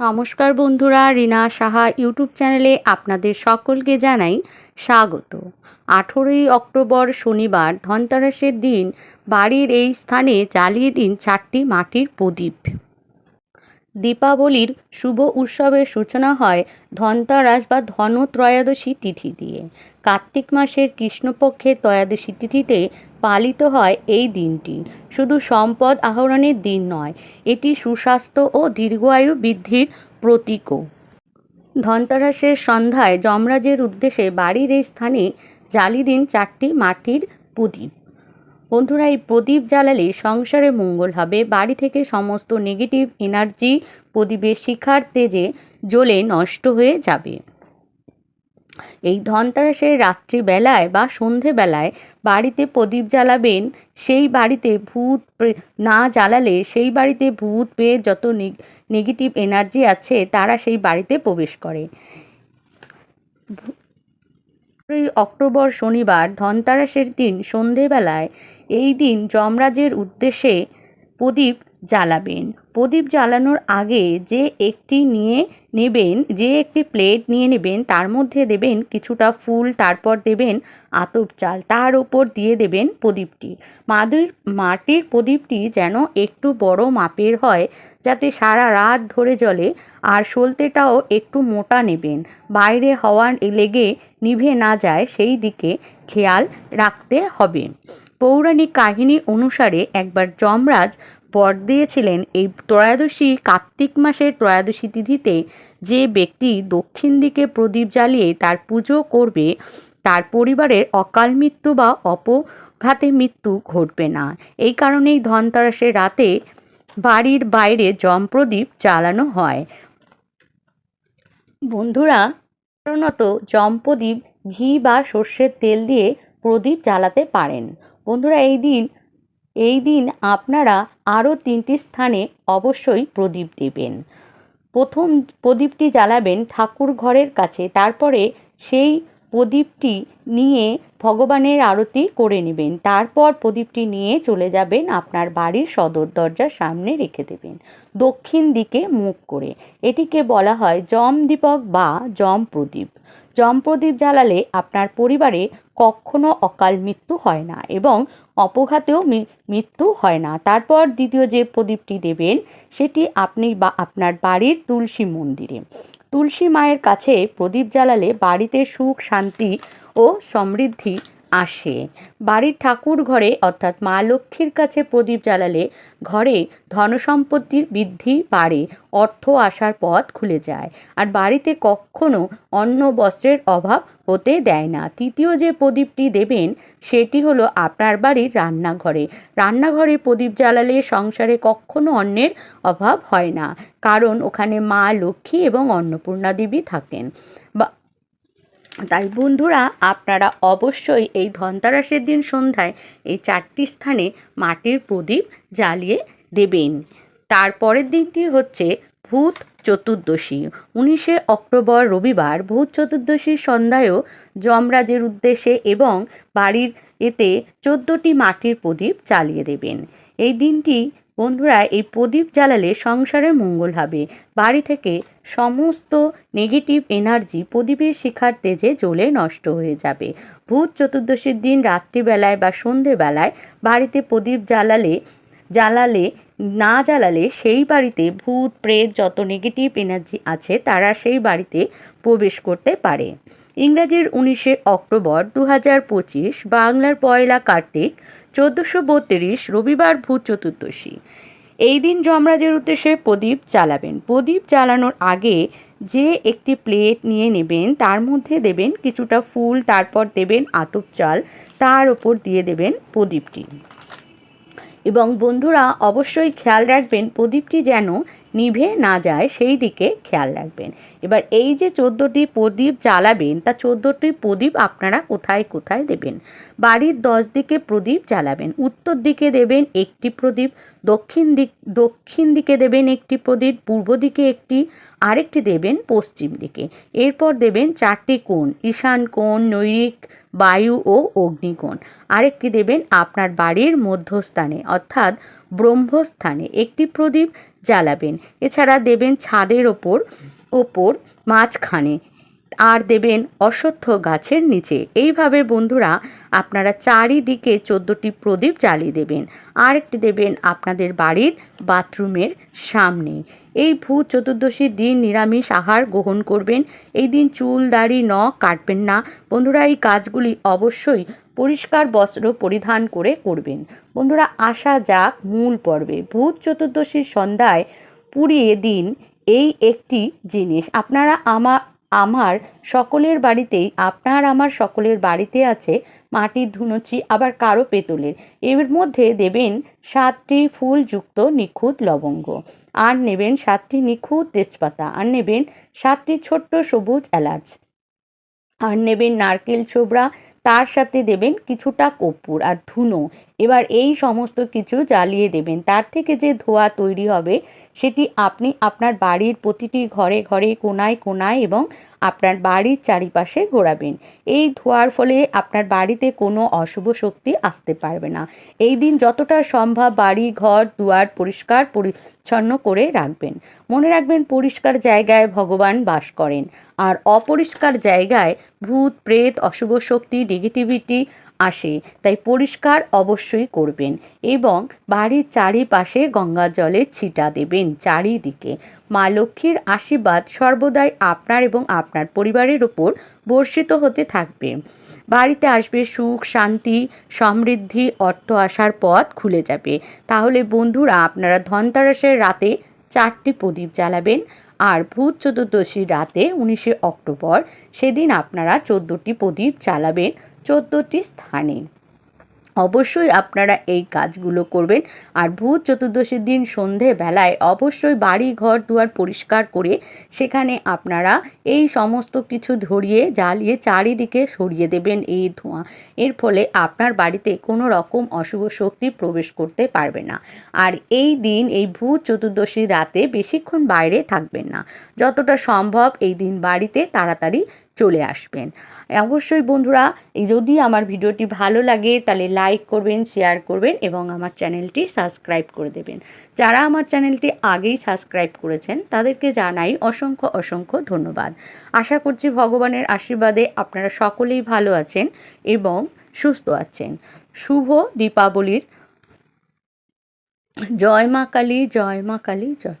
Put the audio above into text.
নমস্কার বন্ধুরা, রিনা সাহা ইউটিউব চ্যানেলে আপনাদের সকলকে জানাই স্বাগত। আঠেরোই অক্টোবর শনিবার ধনতেরাসের দিন, বাড়ির এই স্থানে জ্বালিয়ে দিন চারটি মাটির প্রদীপ। দীপাবলির শুভ উৎসবের সূচনা হয় ধনতারাস বা ধনত্রয়োদশী তিথি দিয়ে। কার্তিক মাসের কৃষ্ণপক্ষের ত্রয়োদশী তিথিতে পালিত হয় এই দিনটি। শুধু সম্পদ আহরণের দিন নয়, এটি সুস্বাস্থ্য ও দীর্ঘায়ু বৃদ্ধির প্রতীকও। ধনতারাসের সন্ধ্যায় যমরাজের উদ্দেশ্যে বাড়ির এই স্থানে জ্বালিয়ে দিন চারটি মাটির প্রদীপ বন্ধুরা, এই প্রদীপ জ্বালালে সংসারে মঙ্গল হবে। বাড়ি থেকে সমস্ত নেগেটিভ এনার্জি প্রদীপের শিখার তেজে জ্বলে নষ্ট হয়ে যাবে। এই ধনতেরাসের রাত্রিবেলায় বা সন্ধেবেলায় বাড়িতে প্রদীপ জ্বালাবেন, সেই বাড়িতে ভূত না জ্বালালে সেই বাড়িতে ভূত পেয়ে যত নেগেটিভ এনার্জি আছে, তারা সেই বাড়িতে প্রবেশ করে। এই অক্টোবর শনিবার ধনতারাসের দিন সন্ধেবেলায় এই দিন যমরাজের উদ্দেশ্যে প্রদীপ জ্বালাবেন। প্রদীপ জ্বালানোর আগে যে একটি নিয়ে নেবেন, যে একটি প্লেট নিয়ে নেবেন, তার মধ্যে দেবেন কিছুটা ফুল, তারপর দেবেন আতপ চাল, তার ওপর দিয়ে দেবেন প্রদীপটি। মাদুর মাটির প্রদীপটি যেন একটু বড় মাপের হয়, যাতে সারা রাত ধরে জ্বলে, আর সলতেটাও একটু মোটা নেবেন। বাইরে হাওয়া লেগে নিভে না যায়, সেই দিকে খেয়াল রাখতে হবে। পৌরাণিক কাহিনী অনুসারে একবার যমরাজ বর দিয়েছিলেন এই ত্রয়োদশী কার্তিক মাসের ত্রয়োদশী তিথিতে যে ব্যক্তি দক্ষিণ দিকে প্রদীপ জ্বালিয়ে তার পুজো করবে, তার পরিবারের অকাল মৃত্যু বা অপঘাতে মৃত্যু ঘটবে না। এই কারণেই ধনতেরাসের রাতে বাড়ির বাইরে জমপ্রদীপ জ্বালানো হয়। বন্ধুরা, সাধারণত জমপ্রদীপ ঘি বা সর্ষের তেল দিয়ে প্রদীপ জ্বালাতে পারেন। বন্ধুরা, এই দিন এই দিন আপনারা আরও তিনটি স্থানে অবশ্যই প্রদীপ দেবেন। প্রথম প্রদীপটি জ্বালাবেন ঠাকুর ঘরের কাছে, তারপরে সেই প্রদীপটি নিয়ে ভগবানের আরতি করে নেবেন। তারপর প্রদীপটি নিয়ে চলে যাবেন আপনার বাড়ির সদর দরজার সামনে রেখে দেবেন, দক্ষিণ দিকে মুখ করে। এটিকে বলা হয় জম দীপক বা জম প্রদীপ জম প্রদীপ জ্বালালে আপনার পরিবারে কখনো অকাল মৃত্যু হয় না এবং অপঘাতেও মৃত্যু হয় না। তারপর দ্বিতীয় যে প্রদীপটি দেবেন, সেটি আপনি বা, আপনার বাড়ির তুলসী মন্দিরে। তুলসী মায়ের কাছে প্রদীপ জ্বালালে বাড়িতে সুখ, শান্তি ও সমৃদ্ধি আসে। বাড়ির ঠাকুর ঘরে, অর্থাৎ মা লক্ষ্মীর কাছে প্রদীপ জ্বালালে ঘরে ধনসম্পত্তির বৃদ্ধি বাড়ে, অর্থ আসার পথ খুলে যায়। আর বাড়িতে কখনো অন্ন বস্ত্রের অভাব হতে দেয় না। তৃতীয় যে প্রদীপটি দেবেন, সেটি হলো আপনার বাড়ির রান্নাঘরে। রান্নাঘরে প্রদীপ জ্বালালে সংসারে কখনো অন্নের অভাব হয় না, কারণ ওখানে মা লক্ষ্মী এবং অন্নপূর্ণা দেবী থাকেন। বা তাই বন্ধুরা, আপনারা অবশ্যই এই ধনতেরাসের দিন সন্ধ্যায় এই চারটি স্থানে মাটির প্রদীপ জ্বালিয়ে দেবেন। তারপরের দিনটি হচ্ছে ভূত চতুর্দশী। উনিশে অক্টোবর রবিবার ভূত চতুর্দশীর সন্ধ্যায়ও যমরাজের উদ্দেশ্যে এবং বাড়ির এতে চোদ্দোটি মাটির প্রদীপ জ্বালিয়ে দেবেন। এই দিনটি বন্ধুরা, এই প্রদীপ জ্বালালে সংসারে মঙ্গল হবে। বাড়ি থেকে সমস্ত নেগেটিভ এনার্জি প্রদীপের শিখার তেজে জ্বলে নষ্ট হয়ে যাবে। ভূত চতুর্দশীর দিন রাত্রিবেলায় বা সন্ধেবেলায় বাড়িতে প্রদীপ জ্বালালে জ্বালালে, না জ্বালালে সেই বাড়িতে ভূত, প্রেত যত নেগেটিভ এনার্জি আছে তারা সেই বাড়িতে প্রবেশ করতে পারে। ইংরাজির উনিশে অক্টোবর দু হাজার পঁচিশ বাংলার পয়লা কার্তিক চোদ্দোশো রবিবার ভূত চতুর্দশী। এই দিন যমরাজের উদ্দেশ্যে প্রদীপ চালাবেন প্রদীপ চালানোর আগে যে একটি প্লেট নিয়ে নেবেন, তার মধ্যে দেবেন কিছুটা ফুল, তারপর দেবেন আতপ চাল, তার ওপর দিয়ে দেবেন প্রদীপটি। এবং বন্ধুরা, অবশ্যই খেয়াল রাখবেন, প্রদীপটি যেন নিভে না যায়, সেই দিকে খেয়াল রাখবেন। এবার এই যে চোদ্দোটি প্রদীপ জ্বালাবেন, তা চোদ্দোটি প্রদীপ আপনারা কোথায় কোথায় দেবেন? বাড়ির দশ দিকে প্রদীপ জ্বালাবেন, উত্তর দিকে দেবেন একটি প্রদীপ, দক্ষিণ দিক, দক্ষিণ দিকে দেবেন একটি প্রদীপ, পূর্ব দিকে একটি, আরেকটি দেবেন পশ্চিম দিকে। এরপর দেবেন চারটি কোণ, ঈশান কোণ, নৈরিক, বায়ু ও অগ্নিকোণ। আরেকটি দেবেন আপনার বাড়ির মধ্যস্থানে, অর্থাৎ ব্রহ্মস্থানে একটি প্রদীপ জ্বালাবেন। এছাড়া দেবেন ছাদের ওপর ওপর মাঝখানে আর দেবেন অশ্বত্থ গাছের নিচে। এইভাবে বন্ধুরা আপনারা চারিদিকে চোদ্দোটি প্রদীপ জ্বালিয়ে দেবেন। আর একটি দেবেন আপনাদের বাড়ির বাথরুমের সামনে। এই ভূত চতুর্দশীর দিন নিরামিষ আহার গ্রহণ করবেন। এই দিন চুল, দাড়ি, নখ কাটবেন না। বন্ধুরা, এই কাজগুলি অবশ্যই পরিষ্কার বস্ত্র পরিধান করে করবেন। বন্ধুরা, আসা যাক মূল পর্বে। ভূত চতুর্দশীর সন্ধ্যায় পুড়িয়ে দিন এই একটি জিনিস। আপনারা আমার আমার সকলের বাড়িতেই, আপনার আমার সকলের বাড়িতে আছে মাটির ধুনুচি, আবার কারও পেতলের। এর মধ্যে দেবেন সাতটি ফুলযুক্ত নিখুঁত লবঙ্গ, আর নেবেন সাতটি নিখুঁত তেজপাতা, আর নেবেন সাতটি ছোট্ট সবুজ এলাচ, আর নেবেন নারকেল ছোবড়া তার সাথে দেবেন কিছুটা কর্পূর আর ধুনো। এবার এই সমস্ত কিছু জ্বালিয়ে দেবেন। তার থেকে যে ধোঁয়া তৈরি হবে, সেটি আপনি আপনার বাড়ির প্রতিটি ঘরে ঘরে কোনায় কোনায় এবং আপনার বাড়ির চারিপাশে ঘোরাবেন এই ধোঁয়ার ফলে আপনার বাড়িতে কোনো অশুভ শক্তি আসতে পারবে না। এই দিন যতটা সম্ভব বাড়ি, ঘর, দুয়ার পরিষ্কার পরিচ্ছন্ন করে রাখবেন। মনে রাখবেন পরিষ্কার জায়গায় ভগবান বাস করেন। আর অপরিষ্কার জায়গায় ভূত, প্রেত, অশুভ শক্তি নেগেটিভিটি আসে, তাই পরিষ্কার অবশ্যই করবেন এবং বাড়ির চারিপাশে গঙ্গা জলের ছিটা দেবেন চারিদিকে। মা লক্ষ্মীর আশীর্বাদ সর্বদাই আপনার এবং আপনার পরিবারের ওপর বর্ষিত হতে থাকবে। বাড়িতে আসবে সুখ, শান্তি, সমৃদ্ধি, অর্থ আসার পথ খুলে যাবে। তাহলে বন্ধুরা, আপনারা ধনতেরাসের রাতে চারটি প্রদীপ জ্বালাবেন। আর ভূত চতুর্দশী রাতে উনিশে অক্টোবর সেদিন আপনারা চোদ্দোটি প্রদীপ জ্বালাবেন চোদ্দোটি স্থানে। অবশ্যই আপনারা এই কাজগুলো করবেন। আর ভূত চতুর্দশীর দিন সন্ধেবেলায় অবশ্যই বাড়ি ঘর দুয়ার পরিষ্কার করে সেখানে আপনারা এই সমস্ত কিছু ধরিয়ে, জ্বালিয়ে চারিদিকে সরিয়ে দেবেন এই ধোঁয়া। এর ফলে আপনার বাড়িতে কোনো রকম অশুভ শক্তি প্রবেশ করতে পারবে না। আর এই দিন, এই ভূত চতুর্দশীর রাতে বেশিক্ষণ বাইরে থাকবেন না। যতটা সম্ভব এই দিন বাড়িতে তাড়াতাড়ি চলে আসবেন। অবশ্যই বন্ধুরা যদি আমার ভিডিওটি ভালো লাগে, তাহলে লাইক করবেন শেয়ার করবেন এবং আমার চ্যানেলটি সাবস্ক্রাইব করে দেবেন। যারা আমার চ্যানেলটি আগেই সাবস্ক্রাইব করেছেন, তাদেরকে জানাই অসংখ্য অসংখ্য ধন্যবাদ। আশা করছি ভগবানের আশীর্বাদে আপনারা সকলেই ভালো আছেন এবং সুস্থ আছেন। শুভ দীপাবলির। জয় মা কালী, জয় মা কালী, জয়